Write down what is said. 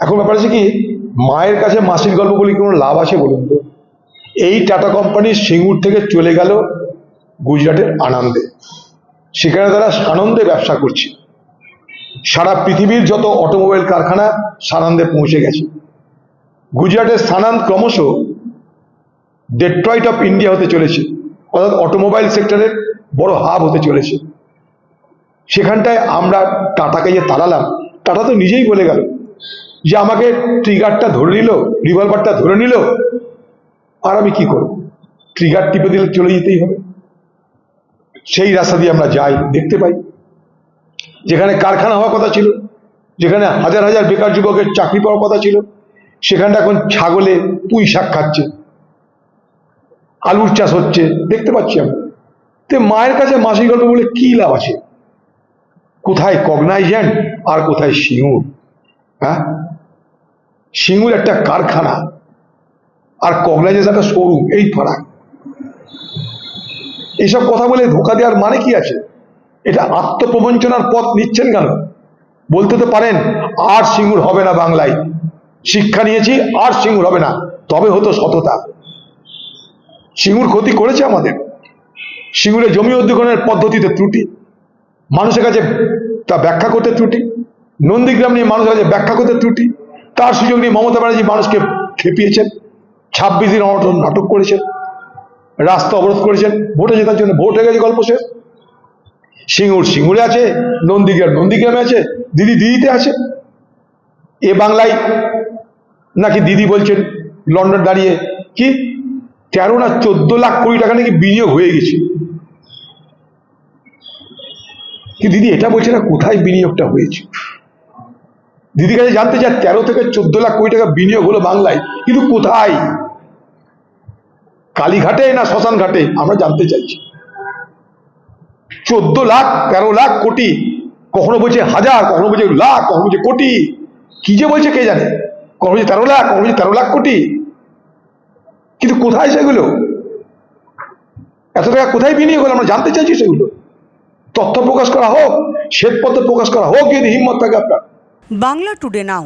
এখন ব্যাপার আছে কি, মায়ের কাছে মাসির গল্প বলে কোনো লাভ আছে বলুন তো? এই টাটা কোম্পানি সিঙ্গুর থেকে চলে গেল গুজরাটের আনন্দে। সেখানে তারা সানন্দে ব্যবসা করছে। সারা পৃথিবীর যত অটোমোবাইল কারখানা সানন্দে পৌঁছে গেছে। গুজরাটের সানান্দ ক্রমশ ডেট্রয়েট অফ ইন্ডিয়া হতে চলেছে। অর্থাৎ অটোমোবাইল সেক্টরের বড় হাব হতে চলেছে। সেখানটায় আমরা টাটাকে যে তাড়ালাম, টাটা তো নিজেই বলে গেল। যে আমাকে ট্রিগারটা ধরে নিল রিভলভারটা ধরে নিল, আর আমি কি করব? ট্রিগার টিপে দিলে চলে যেতেই হবে। সেই রাস্তা দিয়ে আমরা যাই, দেখতে পাই। যেখানে কারখানা হওয়ার কথা ছিল, যেখানে হাজার হাজার বেকার যুবকের চাকরি পাওয়ার কথা ছিল, সেখানটা এখন ছাগলে পুঁই শাক খাচ্ছে। আলুর চাষ হচ্ছে, দেখতে পাচ্ছি আমরা। তে মায়ের কাছে মাসিক গল্প বলে কি লাভ আছে? কোথায় কগনাইজেন্ট আর কোথায় সিঙ্গুর? হ্যাঁ? সিঙ্গুর একটা কারখানা আর কগনাইজেন্ট একটা শোরুম এই ফারাক এইসব কথা বলে ধোকা দেওয়ার মানে কি আছে? এটা আত্মপ্রবঞ্চনার পথ নিচ্ছেন কেন? বলতে তো পারেন, আর সিঙ্গুর হবে না বাংলায়। শিক্ষা নিয়েছি, আর সিঙ্গুর হবে না। তবে হতো সততা। সিঙ্গুর ক্ষতি করেছে আমাদের। সিঙ্গুরে জমি অধিগ্রহণের পদ্ধতিতে ত্রুটি। মানুষের কাছে তা ব্যাখ্যা করতে ত্রুটি। নন্দীগ্রাম নিয়ে মানুষের কাছে ব্যাখ্যা করতে ত্রুটি। তার সুযোগ নিয়ে মমতা ব্যানার্জি মানুষকে খেপিয়েছেন ছাব্বিশ দিন অনটন নাটক করেছেন, রাস্তা অবরোধ করেছেন, ভোটে জেতার জন্য ভোট হয়ে গেছে গল্প শেষ। সিঙ্গুর সিঙ্গুরে আছে, নন্দীগ্রাম নন্দীগ্রামে আছে, দিদি দিদিতে আছে। এ বাংলায় নাকি দিদি বলছেন, লন্ডন দাঁড়িয়ে, কি? তেরো না চোদ্দ লাখ কোটি টাকা নাকি বিনিয়োগ হয়ে গেছে। কি দিদি এটা বলছে না কোথায় বিনিয়োগটা হয়েছে? দিদি কাছে জানতে চায়, তেরো থেকে চোদ্দ লাখ কোটি টাকা বিনিয়োগ হলো বাংলায়, কিন্তু কোথায়? কালীঘাটে না শ্মশান ঘাটে আমরা জানতে চাইছি। চোদ্দ লাখ, তেরো লাখ কোটি, কখনো বলছে হাজার, কখনো বলছে লাখ, কখনো বলছে কোটি। কি যে বলছে কে জানে? কখনো বলছে তেরো লাখ, কখনো বলছে তেরো লাখ কোটি। কিন্তু কোথায় সেগুলো? এত টাকা কোথায় বিনিয়োগ হলো? আমরা জানতে চাইছি সেগুলো। তথ্য প্রকাশ করা হোক, শ্বেতপত্র প্রকাশ করা হোক, যদি হিম্মত থাকে আপনার। বাংলা টুডে নাও